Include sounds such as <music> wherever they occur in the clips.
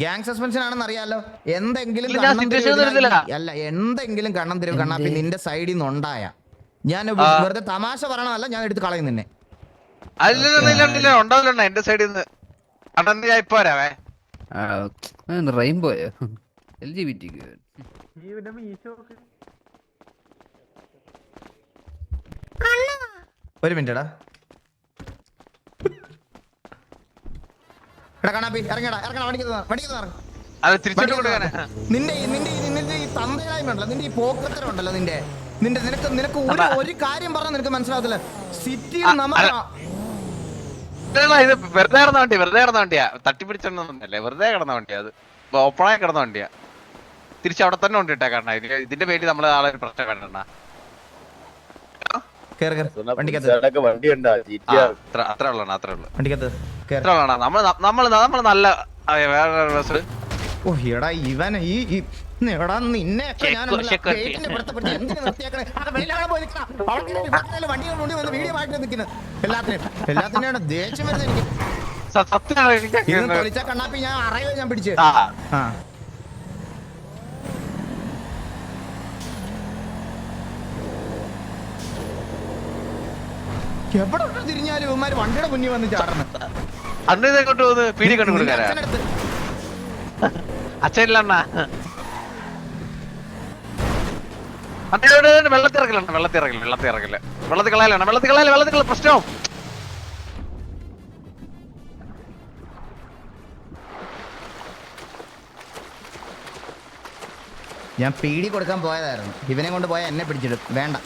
Gang suspension ആണെന്ന് അറിയാലോ. എന്തെങ്കിലും അല്ല എന്തെങ്കിലും കണ്ണം തിരിവ് കണ്ണാപ്പി നിന്റെ സൈഡിൽ നിന്ന് ഉണ്ടായ. ഞാൻ വെറുതെ തമാശ പറയണമല്ല ഞാൻ എടുത്ത് കളയും നിന്നെ. അല്ല ഉണ്ടാവില്ല എന്റെ സൈഡിൽ നിന്ന് അണ്ണന്റെ ഞാൻ ഇപ്പൊ വരാവേ. റെയിൻബോയോ എൽ ജി ബി ടി ഒരു മിനിറ്റ് എടാ കണ്ണാപ്പി ഇറങ്ങടാ വണ്ടിക്ക് വണ്ടിക്ക് നിന്റെ ഈ- നിന്റെ ഈ- നിന്റെ ഈ തന്തയിലായ്മ ഉണ്ടല്ലോ നിന്റെ ഈ പോക്കത്തരം ഉണ്ടല്ലോ നിന്റെ. നിന്റെ നിനക്ക് നിനക്ക് ഒരു കാര്യം പറഞ്ഞാൽ നിനക്ക് മനസ്സിലാവത്തില്ല. സിറ്റി ഇത് വെറുതെ കിടന്ന വണ്ടി വെറുതെ കിടന്ന വണ്ടിയാ. തട്ടിപ്പിടിച്ചൊന്നല്ലേ വെറുതെ കിടന്ന വണ്ടിയാ അത്. ഓപ്പണായി കിടന്ന വണ്ടിയാ. തിരിച്ച് അവിടെ തന്നെ ഉണ്ട് കാരണം ഇതിന്റെ പേരിൽ നമ്മളെ ആളെ ഒരു പ്രശ്നം വേണ്ട അത്ര അത്ര ഉള്ളതാണ് അത്ര ഉള്ളു. വണ്ടിക്കകത്ത്. നമ്മൾ നല്ല ഓ എടാ ഇവൻ ഈ എടാ ദേഷ്യം വരുന്നത് എനിക്ക്. കണ്ണാപ്പി ഞാൻ അറിയോ ഞാൻ പിടിച്ച്. ആ. എവിടെ തിരിഞ്ഞാലും ഇവന്മാര് വണ്ടിയുടെ മുന്നിൽ വന്ന് ചാടണം. അന്ന് ഇത് കൊണ്ട് പോകുന്നത് പീടി കണ്ടു കൊടുക്കാനാ? അച്ഛനടുത്ത് അച്ഛനില്ല അണ്ണ. വെള്ളത്തിൽ ഇറക്കലാണ് വെള്ളത്തിൽ ഇറക്കില്ല വെള്ളത്തിൽ ഇറക്കില്ല വെള്ളത്തിൽ കളയലാണ് വെള്ളത്തിൽ കളയല വെള്ളത്തിൽ കളയ പ്രശ്നവും ഞാൻ പീടി കൊടുക്കാൻ പോയതായിരുന്നു. ഇവനെ കൊണ്ട് പോയാൽ എന്നെ പിടിച്ചിടും. വേണ്ട.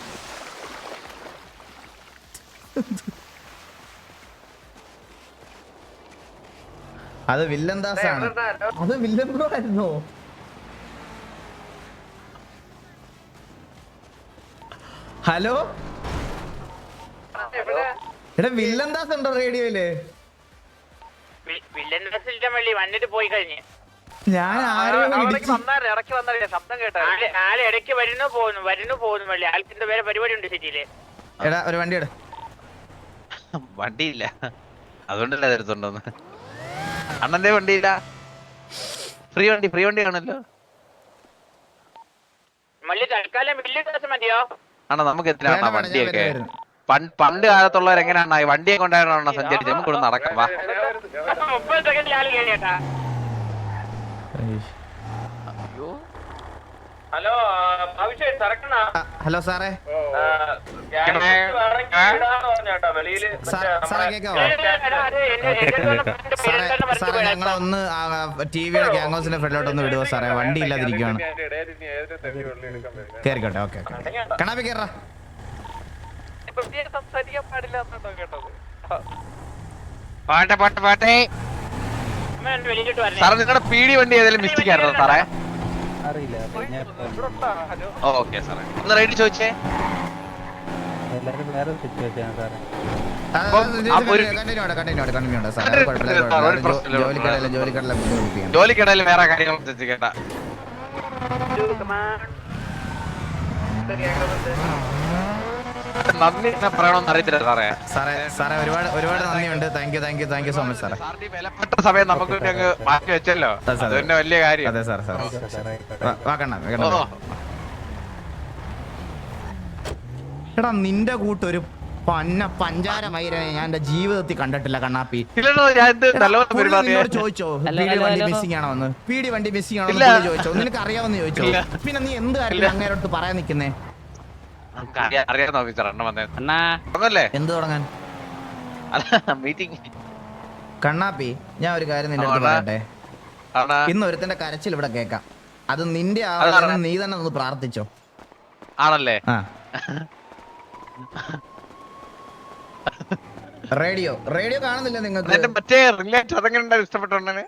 അത് വില്ലന്ദാസ് ആണ്. അത് വില്ലൻ ബ്രോ ആയിരുന്നോ? ഹലോ? എടാ ഉണ്ടോ റേഡിയോയിൽ? വില്ലൻ വള്ളി വന്നിട്ട് പോയി കഴിഞ്ഞ്. ഞാൻ ആൾ ഇടയ്ക്ക് വരുന്നു പോകുന്നു വരുന്നു പോകുന്നു വള്ളി. ആൾക്കിന്റെ വേറെ പരിപാടി ഉണ്ട് സിറ്റിയിൽ. എടാ ഒരു വണ്ടി എടു. വണ്ടിയില്ല. അതുകൊണ്ടല്ലേ തരത്തുണ്ടോന്ന് അണ്ണന്റെ വണ്ടിയില്ല ഫ്രീ വണ്ടി ഫ്രീ വണ്ടി ആണല്ലോ. അണ്ണ തൽക്കാലം വില്ലൻ ബസ് മതിയോ? അണ്ണാ നമുക്ക് എത്രയാണ് വണ്ടിയൊക്കെ? പണ്ട് പണ്ട് കാലത്തുള്ളവർ എങ്ങനെയാണ് ഈ വണ്ടിയെ കൊണ്ടായിരുന്നു അണ്ണാ സഞ്ചരിച്ചത്? നമുക്ക് ഇവിടെ നടക്കാം വാ. ഹലോ ആവശ്യം തിരക്കണ? ആ, ഹലോ സാറേ സാറേ ഞങ്ങളെ ഒന്ന് ടി വിയുടെ ഫ്രണ്ടിലോട്ട് ഒന്ന് വിടുവോ സാറേ വണ്ടി ഇല്ലാതിരിക്കുവാണ് കേറിക്കോട്ടെ ഓക്കെ കണാപ്പി കേറാ പാട്ടെ പാട്ടെ പാട്ടെ സാറേ നിങ്ങളുടെ പീടി വണ്ടി ഏതെങ്കിലും മിസ്റ്റേക്ക് ആയിരുന്നോ സാറേ ഓക്കെ സാറേ. ഒന്ന് റൈഡ് ചോദിച്ചേ. അപ്പം ആ ഒരു- കണ്ടിന്യൂ കണ്ടിന്യൂ കണ്ടിന്യൂ സാറേ. ജോലിക്കിടയിൽ വേറെ കാര്യങ്ങൾ ശ്രദ്ധിക്കേണ്ട നന്ദി എന്നെ പറയണമെന്ന് അറിയത്തില്ല സാറേ. സാറേ സാറേ ഒരുപാട് ഒരുപാട് നന്ദിയുണ്ട്. Thank you thank you thank you so much സാറേ. സാറിന്റെ ഈ വിലപ്പെട്ട സമയം നമുക്ക് വേണ്ടി അങ്ങ് മാറ്റി വെച്ചല്ലോ. അതെ, അത് അതെ. തന്നെ വലിയ കാര്യം. അതെ സാർ സാർ വാക്കണ്ണ ഓ. എടാ നിന്റെ കൂട്ടൊരു പന്ന പഞ്ചാര മൈരനെ ഞാൻ എന്റെ ജീവിതത്തിൽ കണ്ടിട്ടില്ല കണ്ണാപ്പി. ഇല്ലല്ലോ ഞാൻ എന്ത് എടാ, നല്ലപോലെ പുള്ളി പെരുമാറിയ? നിന്നോട് ചോദിച്ചോ? വണ്ടി മിസ്സിംഗ് ആണോ എന്ന് പീടി വണ്ടി മിസ്സിംഗ് ആണോ ഇല്ല. പുള്ളി ചോദിച്ചോ? നിനക്ക് അറിയാമെന്ന് ചോദിച്ചോ? ഇല്ല. പിന്നെ നീ എന്ത് കാര്യം ഇല്ല. അങ്ങേരോട്ട് പറയാൻ നിക്കുന്നേ അറിയാവുന്ന ഓഫീസർ അണ്ണ വന്നേ. അണ്ണാ. ഒന്നല്ലേ എന്ത് തുടങ്ങാൻ മീറ്റിംഗ് കണ്ണാപ്പി ഞാൻ ഒരു കാര്യം നിന്റെ അടുത്ത്. പറയട്ടെ? ഇന്ന് ഒരുത്തന്റെ കരച്ചിൽ ഇവിടെ കേക്കാം അത് നിന്റെ ആവശ്യം നീ തന്നെ ഒന്ന് പ്രാർത്ഥിച്ചോ. ആണല്ലേ? റേഡിയോ. റേഡിയോ കാണുന്നില്ല എന്റെ നിങ്ങൾക്ക് മറ്റേ റിലേറ്റ് അതെങ്ങനെ ഇഷ്ടപ്പെട്ടോണ്ടേ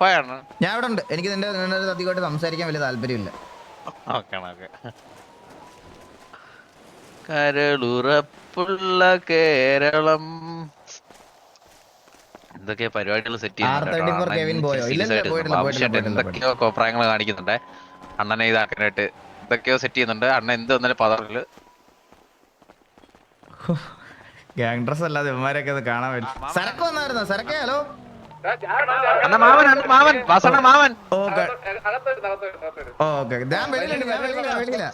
പോയാണ് ഞാൻ ഇവിടെ ഉണ്ട്. എനിക്ക് നിന്റെ അധികമായിട്ട് സംസാരിക്കാൻ വലിയ താല്പര്യമില്ല. ഓക്കെ ഓക്കെ കരളുറപ്പുള്ള കേരളം. എന്തൊക്കെ പരിപാടികൾ സെറ്റ് R34 കെവിൻ പോയോ? ഇല്ലല്ല, പോയിട്ടില്ല, പോയിട്ടില്ല, പോയിട്ടില്ല, എന്തൊക്കെയോ കോപ്രായങ്ങൾ കാണിക്കുന്നുണ്ട്. അണ്ണനെ ഇതാക്കാനായിട്ട് എന്തൊക്കെയോ സെറ്റ് ചെയ്യുന്നുണ്ട്. അണ്ണൻ എന്ത് വന്നാലും പതറിൽ. ഗ്യാങ് ഡ്രസ് അല്ലാതെ ഇവന്മാരൊക്കെ അത് കാണാൻ പറ്റും. സരക്ക് വന്നായിരുന്നോ? സരക്കേ ഹലോ? മാമൻ ഓക്കെ. ഓക്കെ ഞാൻ വെളിയിലുണ്ട് വെളിയില വെളിയില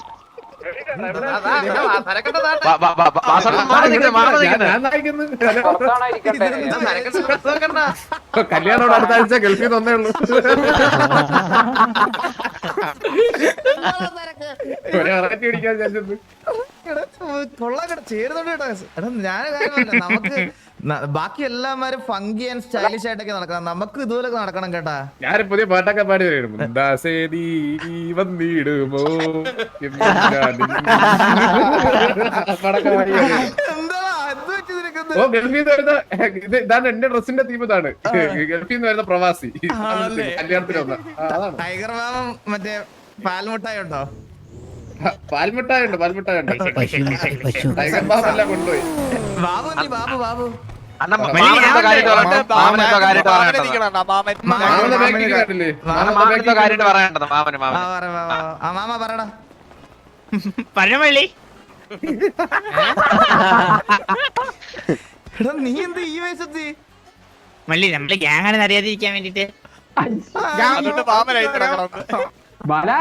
കല്യാണോട് അടുത്ത ആഴ്ച ഗൾഫിൽ തന്നേ വന്നേ ഉള്ളൂ. <laughs> ഒരേ വെറൈറ്റി പിടിക്കാൻ വിചാരിച്ചത് കൊള്ളാം ചേരുന്നുണ്ട് കേട്ടോ എടാ ഞാൻ കാര്യം നമുക്ക് ബാക്കി എല്ലാമാരും ഫങ്കി ആൻഡ് സ്റ്റൈലിഷ് ആയിട്ടൊക്കെ നടക്കണം. നമുക്ക് ഇതുപോലെ നടക്കണം കേട്ടാ. ഞാൻ പുതിയ പാട്ടൊക്കെ പാടി വന്നിടുമോ? ഓ ഗൾഫിൽ നിന്ന് വരുന്ന ഇത് ഇതാണ് എന്റെ ഡ്രസ്സിന്റെ തീം ഇതാണ്. ഗൾഫിൽ നിന്ന് വരുന്ന പ്രവാസി? കല്യാണത്തിന് വന്ന. ടൈഗർ മാമം മറ്റേ പാൽമുട്ടായി ഉണ്ടോ? ഉണ്ട് പാൽമിഠായി ഉണ്ട് ടൈഗർ ബാബെല്ലാം കൊണ്ടുപോയി. ബാബു ബാബു ബാബു. പഴമള്ളി <laughs> എടാ നീ എന്ത് ഈ വയസ്സെത്തി മല്ലി നമ്മൾ ഗ്യാങ്ങാണെന്ന് അറിയാതിരിക്കാൻ വേണ്ടിട്ട്. സേഫാണ്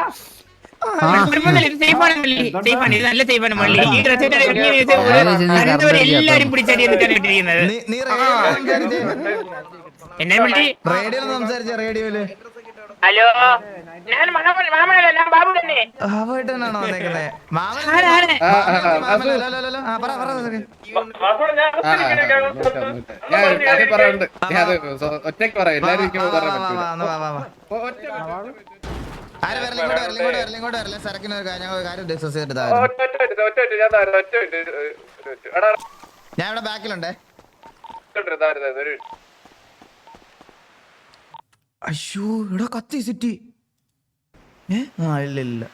എല്ലാരും പിടിച്ചടി നീ റേഡിയോയിൽ സംസാരിച്ചേ? എന്നെ മള്ളി റേഡിയോയിൽ സംസാരിച്ച റേഡിയോയിൽ ഹലോ? ഞാൻ മാമനല്ല ഞാൻ ബാബു തന്നെ. മാമൻ ഒറ്റയ്ക്ക് പറയാം. എല്ലാരും ആര് വരല? ഇങ്ങോട്ട് വരല ഇങ്ങോട്ട് വരല ഇങ്ങോട്ട് വരല. സരക്കിന് ഒരു കാര്യം- ഒരു കാര്യം ഡിസ്കസ് ചെയ്തിട്ട് ഞാൻ ഇവിടെ ബാക്കിലുണ്ടേ. അയ്യോ ഇവിടെ കത്തി സിറ്റി. ഏ? ആ ഇല്ല ഇല്ല.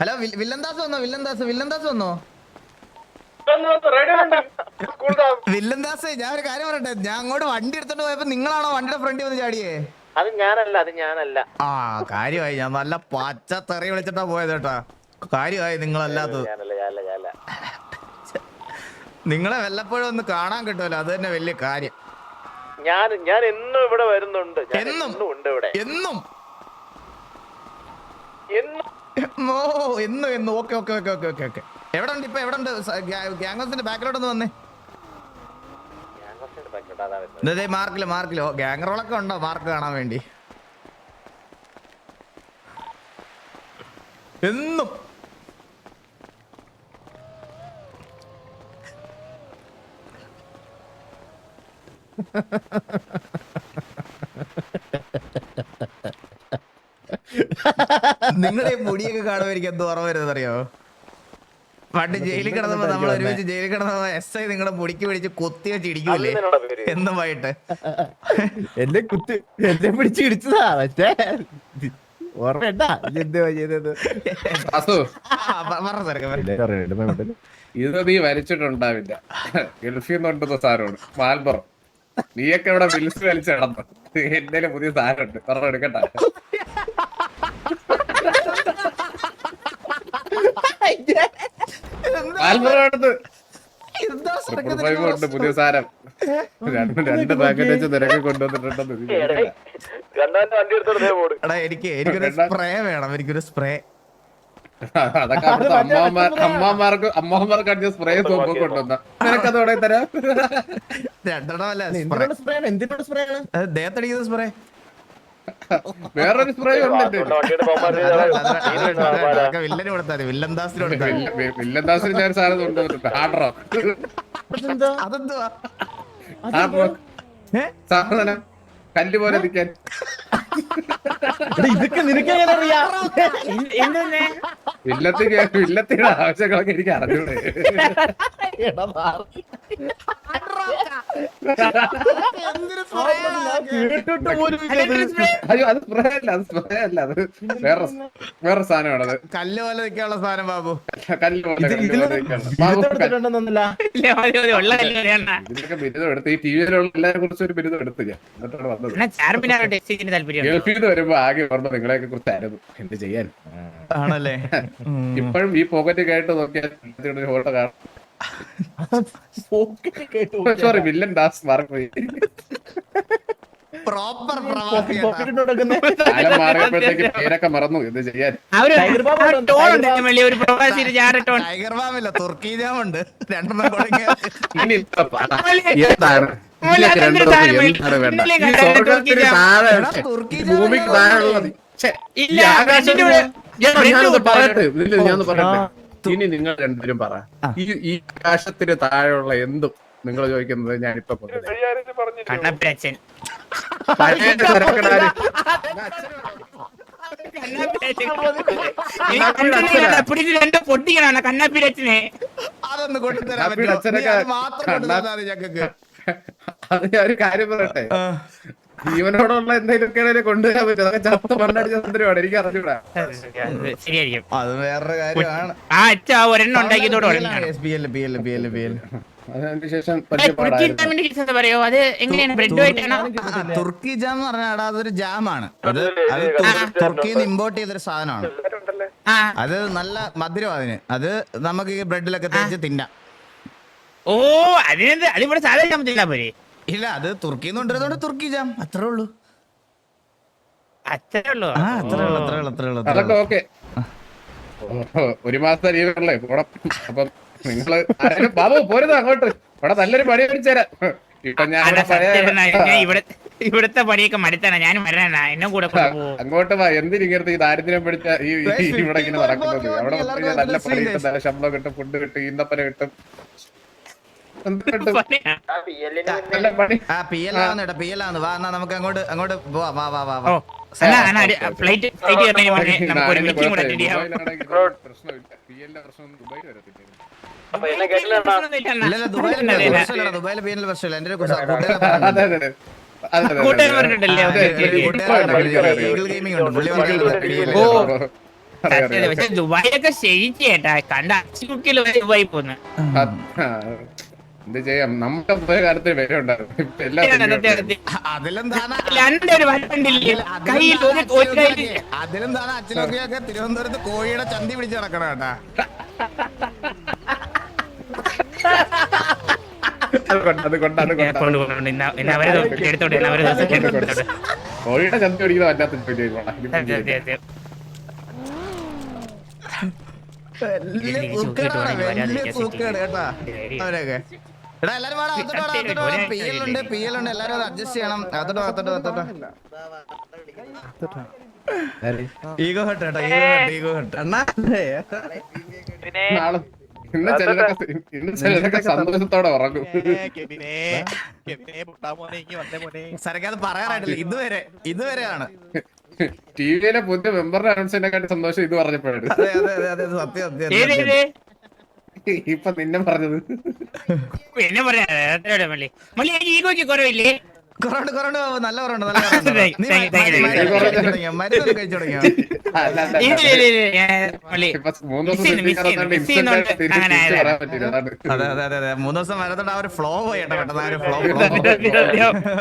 ഹലോ വില്ലന്താസ് വന്നോ? വില്ലൻദാസ് വില്ലൻദാസ് വന്നോ? <laughs> വില്ലന്താസ് ഞാൻ ഒരു കാര്യം പറയട്ടെ. ഞാൻ അങ്ങോട്ട് വണ്ടി എടുത്തോണ്ട് പോയപ്പോ നിങ്ങളാണോ വണ്ടിയുടെ ഫ്രണ്ടിൽ വന്ന് ചാടിയേ? അത് ഞാനല്ല അത് ഞാനല്ല. ആ കാര്യമായി ഞാൻ നല്ല പച്ച തെറി വിളിച്ചിട്ടാ പോയത് കേട്ടാ. കാര്യമായി നിങ്ങളല്ലാത്തത്. ഞാനല്ല ഞാനല്ല ഞാനല്ല. നിങ്ങളെ വല്ലപ്പോഴും ഒന്ന് കാണാൻ കിട്ടുമല്ലോ അത് തന്നെ വലിയ കാര്യം. ഞാൻ ഞാൻ എന്നും ഇവിടെ വരുന്നുണ്ട്. ഞാൻ എന്നും? എന്നും ഉണ്ട് ഇവിടെ. എന്നും? എന്നും? ഓ എന്നും എന്നും. Okay okay okay okay okay okay. എവിടെ ഉണ്ട് ഇപ്പൊ എവിടെ ഉണ്ട് ഗ്യാങ്സിന്റെ ബാക്കിലോട്ടൊന്ന് വന്നേ ഞാൻ കുറച്ച് ബാക്കിലോട്ട് അതാ വരുന്നത് ഇതേ മാർക്കിൽ മാർക്കിൽ. ഗ്യാങ് റോളൊക്കെ ഉണ്ടോ? മാർക്ക് കാണാൻ വേണ്ടി. എന്നും. നിങ്ങളുടെ മുടിയൊക്കെ കാണുമ്പോൾ എനിക്ക് എന്തോ ഓർമ്മ വരുന്നത് അറിയോ പണ്ട് ജയിലിൽ കിടന്നപ്പോ നമ്മൾ ഒരുമിച്ച് ജയിലിൽ കിടന്ന എസ് ഐ നിങ്ങളെ മുടിക്ക് പിടിച്ച് കുത്തി വെച്ച് ഇടിക്കൂലേ? എന്നും വൈകിട്ട് <laughs> എന്നെ കുത്തി എന്നെ പിടിച്ച് ഇടിച്ചതാ മറ്റേ. ഇത് നീ വരച്ചിട്ടുണ്ടാവില്ല ഗൾഫിൽ നിന്ന് കൊണ്ടുവന്ന സാധനമാണ്. മാൽബറം. നീയൊക്കെ ഇവിടെ വിൽസ് വലിച്ചിടന്നു കിടന്നു എന്റെ പുതിയ സാധനമുണ്ട്. പറഞ്ഞ എടുക്കട്ടെ മാൽബറം എടുത്ത് എന്താ സാറേ ട്രിപ്പിൾ ഇതിന്റെ ഫൈവ് ഉണ്ട് പുതിയ സാരം രണ്ട് രണ്ട് പാക്കറ്റ് വെച്ച് നിരക്ക് കൊണ്ടുവന്നിട്ടുണ്ടെന്ന് എനിക്ക് എനിക്കൊരു സ്പ്രേ വേണം എനിക്കൊരു സ്പ്രേ <laughs> അതൊക്കെ അവിടുത്തെ അമ്മമാർ അമ്മമാർക്ക് അമ്മമാർക്ക് അടിച്ച സ്പ്രേ സോപ്പ് കൊണ്ടുവന്ന. നിനക്കത് ഇവിടെ തരാം. രണ്ടെണ്ണം അല്ല സ്പ്രേ സ്പ്രേ ആണ് എന്തിനോട് സ്പ്രേ ആണ്? ദേഹത്തടിക്കുന്ന സ്പ്രേ വേറൊരു സ്പ്രേ ഉണ്ട് വില്ലന് കൊടുത്താൽ മതി വില്ലൻദാസിന് കൊടുത്താൽ മതി. വില്ല- വി- വില്ലന്ദാസിന് ഞാൻ ഒരു സാധനം കൊണ്ടുവന്നിട്ടുണ്ട് ഹാർഡ് റോക്ക്. അതെന്താ അതെന്തുവാ? Hard rock. ഏ? സാധനം കല്ല് പോലെ നിൽക്കാൻ ഇതൊക്കെ നിനക്കെങ്ങനെ അറിയാം? വില്ലത്തിന്റെ ആവശ്യങ്ങളൊക്കെ എനിക്ക് അറിഞ്ഞൂടെ? കേട്ടിട്ട് പോലും അയ്യോ അത് സ്പ്രേ അല്ല അത് സ്പ്രേ അല്ല അത് വേറെ വേറെ സാധനമാണത്. അത് കല്ല് പോലെ നിൽക്കാനുള്ള സാധനം ബാബു. കല്ല് പോലെ. ബിരുദം എടുത്ത് ഈ ടി വിയിലുള്ള എല്ലാരെ കുറിച്ച് ഒരു ബിരുദം എടുത്ത് ഞാൻ. എന്നിട്ടാണ് വന്നത്. ഗൾഫിൽ നിന്ന് വരുമ്പോ ആകെ ഓർമ്മ നിങ്ങളെയൊക്കെ കുറിച്ചായിരുന്നു. എന്ത് ചെയ്യാൻ? ആണല്ലേ. ഇപ്പോഴും ഈ പോക്കറ്റ് കേട്ട് നോക്കിയാൽ ഫോട്ടോ കാണാം സോറി വില്ലൻ ദാസ് മാറിപ്പോയി പ്രോപ്പർ മാറിയപ്പോഴത്തേക്ക് പേരൊക്കെ മറന്നു. എന്ത് ചെയ്യാൻ. ടൈഗർ ബാമില്ല തുർക്കി ജാമുണ്ട് രണ്ടെണ്ണം എന്താണ് ഭൂമിക്ക് താഴെ ഇല്ല, ഞാനൊന്ന് പറയട്ടെ. ഇല്ല ഞാനൊന്ന് പറയട്ടെ. ഇനി നിങ്ങൾ രണ്ടുപേരും പറ. ഈ ഈ ആകാശത്തിന് താഴെയുള്ള എന്തും നിങ്ങൾ ചോദിക്കുന്നത് ഞാനിപ്പോ രണ്ട് പൊട്ടിക്കണം കണ്ണപ്പിരച്ചനെ അതൊന്ന് കൊണ്ടുതരാൻ മാത്രം അത് ഞാൻ ഒരു കാര്യം പറയട്ടെ? ജീവനോടുള്ള എന്തെങ്കിലുമൊക്കെ കൊണ്ടുവരാൻ പറ്റും. അതൊക്കെ ചത്ത മണ്ണടിച്ച സുന്ദരമാണ് എനിക്ക് അറിഞ്ഞൂടാ. ശരിയായിരിക്കും. അത് വേറൊരു കാര്യമാണ്. ആ അച്ഛ ഒരെണ്ണം ഉണ്ടാക്കിയതോടെ പറയോ അത് എങ്ങനെയാണ്? തുർക്കി ജാം എന്ന് പറഞ്ഞാൽ അതൊരു ജാമാണ്. അത് അത് തുർ- തുർക്കിയിൽ നിന്ന് ഇമ്പോർട്ട് ചെയ്തൊരു സാധനമാണ്. ആ. അത് നല്ല മധുരം അതിന്. അത് നമുക്ക് ഈ ബ്രെഡിലൊക്കെ തേച്ച് തിന്നാം. ഓ അതിനെന്ത്? അതിവിടെ സാധാരണ ജാം തിന്നാ പോരെ? ഇല്ല അത് തുർക്കി കൊണ്ടുവരുന്നോണ്ട് തുർക്കി ജാം. അത്രേ ഉള്ളൂ. അത്രേ ഉള്ളൂ. ആ അത്രേ ഉള്ളൂ അത്രേ ഉള്ളൂ അത്രേ ഉള്ളൂ അത്രേ അതൊക്കെ ഉള്ളൂ. ഓക്കെ. ഒരു മാസത്തെ ലീവല്ലേ പോണം അപ്പം നിങ്ങൾ ആരെങ്കിലും ബാബു പോരുന്ന അങ്ങോട്ട്? ഇവിടെ നല്ലൊരു പണി മേടിച്ചു തരാം. ഇപ്പൊ ഞാൻ ഇവിടെ പഴയ സത്യം ഞാൻ ഇവിടെ ഇവിടുത്തെ പണിയൊക്കെ മടുത്താണ്. ഞാൻ വരണ എന്നെ കൂടെ കൊണ്ടുപോകും അങ്ങോട്ട് വാ. എന്തിനിങ്ങനത്തെ ഈ ദാരിദ്ര്യം പിടിച്ച ഈ ഈ ഇവിടെ ഇങ്ങനെ നടക്കുന്നത്? അവിടെ വന്ന് കഴിഞ്ഞാൽ നല്ല പണി. കിട്ടും നല്ല ശമ്പളം കിട്ടും ഫുഡ് കിട്ടും ഈന്തപ്പന കിട്ടും എന്ത് കിട്ടും നല്ല പണി ആ പി എൽ ആവുന്നു കേട്ടോ പി എൽ ആവുന്നു വാ എന്നാ നമുക്ക് അങ്ങോട്ട് അങ്ങോട്ട് പോവാ. വാ വാ വാ വാ. ഫ്ലൈറ്റ് ഫ്ലൈറ്റ് നമുക്ക് ഒരു മീറ്റിംഗ് കൂടെ അറ്റൻഡ് ചെയ്യാം പി എൽ പ്രശ്നമില്ല. എന്റെ കൂട്ടുകാരൻ. പക്ഷെ ദുബായിലൊക്കെ ശരിക്കും ചേട്ടാ കണ്ട അച്ചുക്കിൽ ദുബായി പോന്ന്. ആ, എന്ത് ചെയ്യാം? നമ്മുടെ പോയ കാലത്ത് വില ഉണ്ടായിരുന്നു എല്ലാം ശരിയായി. അതിലെന്താണ് ലണ്ടൻ ഒരു വണ്ടില്ലേ കയ്യിൽ ഒരു ഒരു കയ്യിൽ അതിലെന്താണ് അച്ഛനൊക്കെ തിരുവനന്തപുരത്ത് കോഴിയുടെ ചന്തി പിടിച്ച് നടക്കണം കേട്ടാ? കോഴിയുടെ ചന്തി പിടിക്കുന്ന വല്ലാത്ത ജോലിയാണ്. വലിയ സൂക്കേടാണ് കേട്ടാ? അവരൊക്കെ. എടാ എല്ലാരും വേണം അകത്തോട്ട് വാ, അകത്തോട്ട് വാ. പി എൽ ഉണ്ട് പി എൽ ഉണ്ട്. എല്ലാരും അഡ്ജസ്റ്റ് ചെയ്യണം. അകത്തോട്ട് വാ, അകത്തോട്ട് ഈഗോ ഹട്ട് കേട്ടോ ഈഗോ ഹട്ട് ഈഗോ ഹട്ട് നാളെ ഇന്ന് ചിലരൊക്കെ ഇന്ന് ചിലരൊക്കെ സന്തോഷത്തോടെ ഉറങ്ങും. ഇതുവരെ ഇതുവരെയാണ്. ടിവിയിലെ പുതിയ മെമ്പറിന്റെ അനൗൺസിനെക്കാട്ടി സന്തോഷം ഇത് പറഞ്ഞപ്പോഴാണ്. അതെ അതെ അതെ അതെ സത്യം സത്യം, ഇപ്പൊ നിന്നെ പറഞ്ഞത്. എന്നെ പറയാ മള്ളി. മള്ളി ഈഗോയ്ക്ക് കുറവില്ലേ? കൊറോണ്ട് കൊറോണ്ട് നല്ല കൊറോണ്ട് നല്ല മരുന്ന് കഴിച്ചു തുടങ്ങിയോ? അതെ അതെ അതെ മൂന്ന് ദിവസം വരത്തോണ്ട് ആ ഒരു ഫ്ലോ പോയി കേട്ടോ പെട്ടെന്ന് ആ ഒരു ഫ്ലോ.